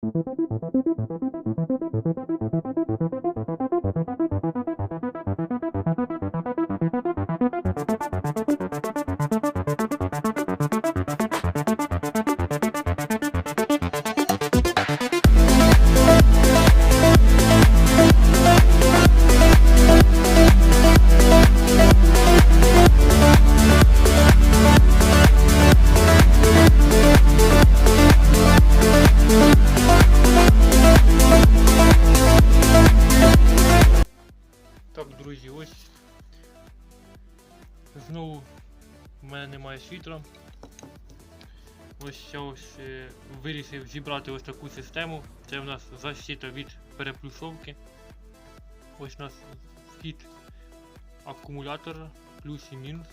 Так, світла. Ось я ось е, вирішив зібрати ось таку систему. Це в нас защита від переплюсовки. Ось у нас вхід акумулятора, плюс і мінус.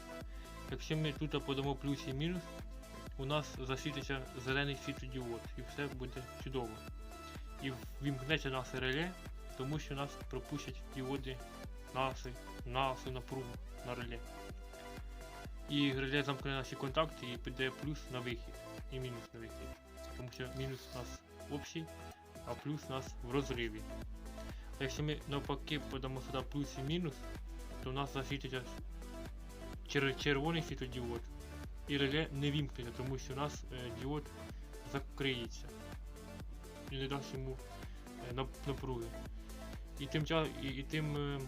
Якщо ми тут подамо плюс і мінус, у нас засвітиться зелений світлодіод і все буде чудово. І вімкнеться наше реле, тому що нас пропустять діоди на, на всю напругу на реле. І реле замкне наші контакти і піде плюс на вихід і мінус на вихід. Тому що мінус у нас общий, а плюс у нас в розриві. А якщо ми навпаки подамо сюди плюс і мінус, то у нас засвітиться чер- червоний світлодіод. І реле не вімкнеться, тому що у нас е, діод закриється. І не дасть йому е, напруги. І тим, і, і тим е,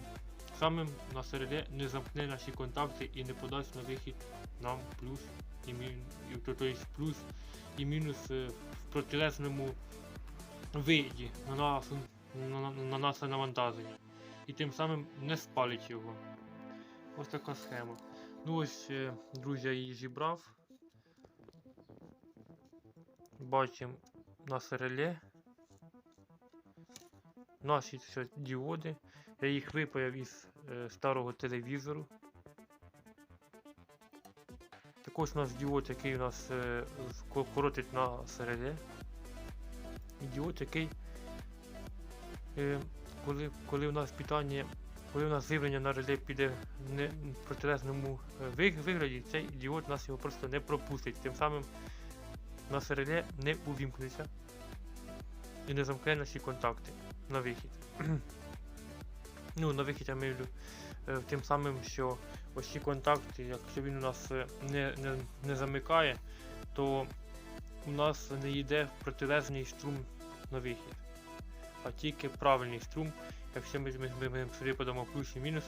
самим на середе не замкне наші контакти і не подасть на вихід нам плюс і мін, і, то, то есть плюс і мінус е, в протилежному виді на, нас, на, на, на наше навантаження. І тим самим не спалить його. Ось така схема. Ну ось, е, друзі, я її зібрав. Бачимо наше реле. Наші діоди. Я їх випаяв із е, старого телевізору. Також у нас діод, який у нас е, коротить на СРД. І діод, який е, коли, коли у нас питання, коли у нас живлення на реле піде не в протилежному е, вигляді, цей діод нас його просто не пропустить. Тим самим на реле не увімкнеться і не замкне наші контакти на вихід. Ну, на вихід я маю е, тим самим, що ось ці контакти, якщо він у нас е, не, не, не замикає, то у нас не йде протилежний струм на вихід, а тільки правильний струм. Якщо ми, ми, ми, сюди подамо плюс і мінус,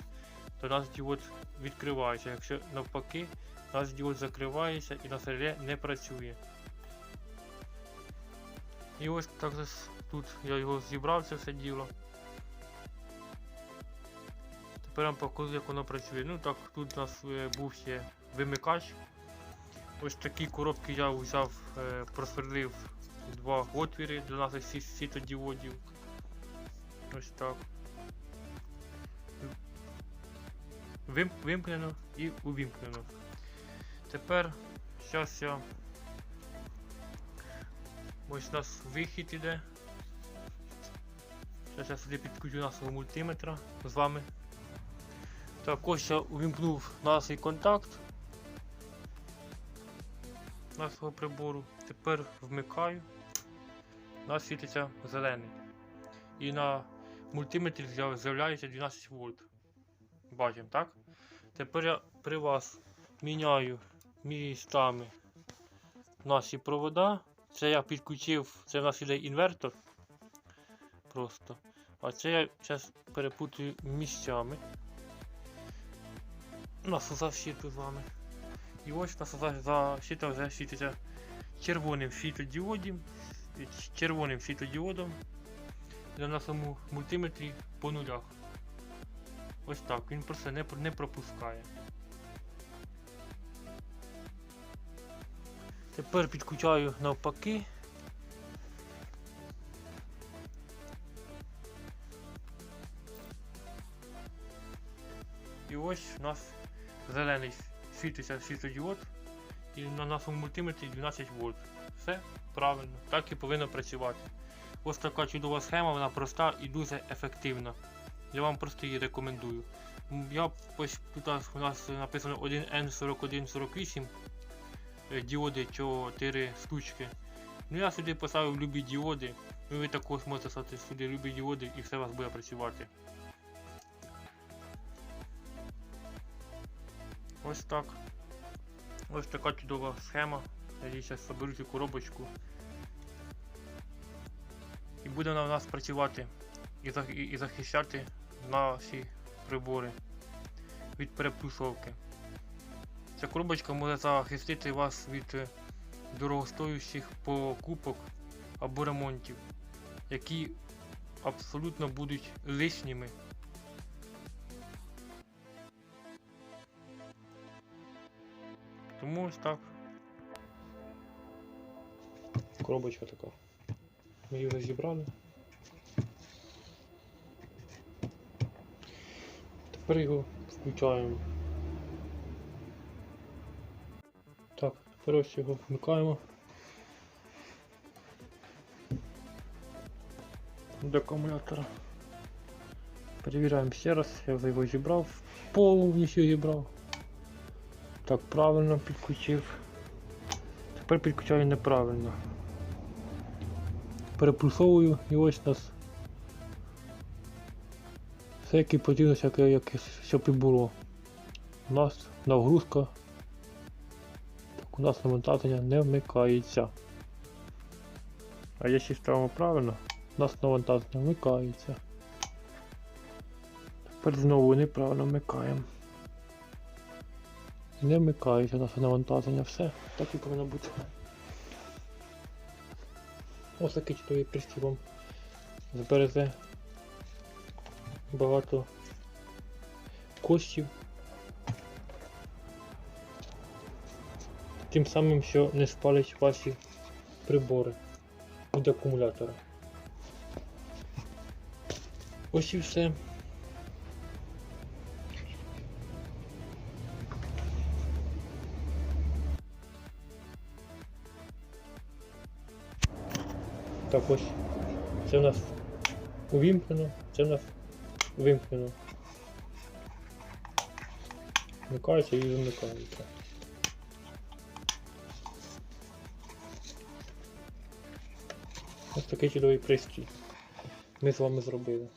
то наш діод відкривається. Якщо навпаки, наш діод закривається і на серед не працює. І ось так тут я його зібрав це все діло. Тепер вам покажу, як воно працює. Ну так, тут у нас е, був ще вимикач. Ось такі коробки я взяв, е, просверлив два отвіри для наших сі- світодіодів. Ось так. Вим, вимкнено і увімкнено. Тепер зараз я. Ось у нас вихід іде. Зараз я сюди підключу нашого мультиметра з вами. Так, ось я увімкнув наш контакт нашого прибору. Тепер вмикаю. У нас світиться зелений. І на мультиметрі з'яв- з'являється 12 вольт. Бачимо, так? Тепер я при вас міняю містами наші провода. Це я підключив, це в нас іде інвертор. Просто. А це я зараз перепутаю місцями. Нашу защиту з вами. І ось наша за- защита вже світиться червоним світлодіодом, ч- червоним світлодіодом на нашому мультиметрі по нулях. Ось так, він просто не, не пропускає. Тепер підключаю навпаки. І ось у нас зелений світиться світлодіод і на нашому мультиметрі 12 вольт. Все правильно, так і повинно працювати. Ось така чудова схема, вона проста і дуже ефективна. Я вам просто її рекомендую. Я тут у нас написано 1N4148 е, діоди 4 штучки. Ну я сюди поставив любі діоди. І ви також можете стати сюди любі діоди і все у вас буде працювати. Ось так. Ось така чудова схема. Я зараз соберу цю коробочку. І буде вона у нас працювати і захищати наші прибори від переплюсовки. Ця коробочка може захистити вас від е, дорогостоящих покупок або ремонтів, які абсолютно будуть лишніми. Тому ось так. Коробочка така. Ми її вже зібрали. Тепер його включаємо. Так, тепер ось його вмикаємо. До акумулятора. Перевіряємо ще раз, я вже його зібрав, повністю зібрав. Так, правильно підключив. Тепер підключаю неправильно. Перепульсовую і ось у нас все як і потрібно, як, як, щоб і було. У нас нагрузка. Так, у нас навантаження не вмикається. А якщо ставимо правильно, у нас навантаження вмикається. Тепер знову неправильно вмикаємо. Не вмикається наше навантаження, все, так і повинно бути. Ось такий чудовий пристрій вам зберезе багато коштів. Тим самим, що не спалить ваші прибори від акумулятора. Ось і все. Так ось. Це в нас увімкнено, це в нас вимкнено. Вмикається і вимикається. Ось такий чудовий пристрій. Ми з вами зробили.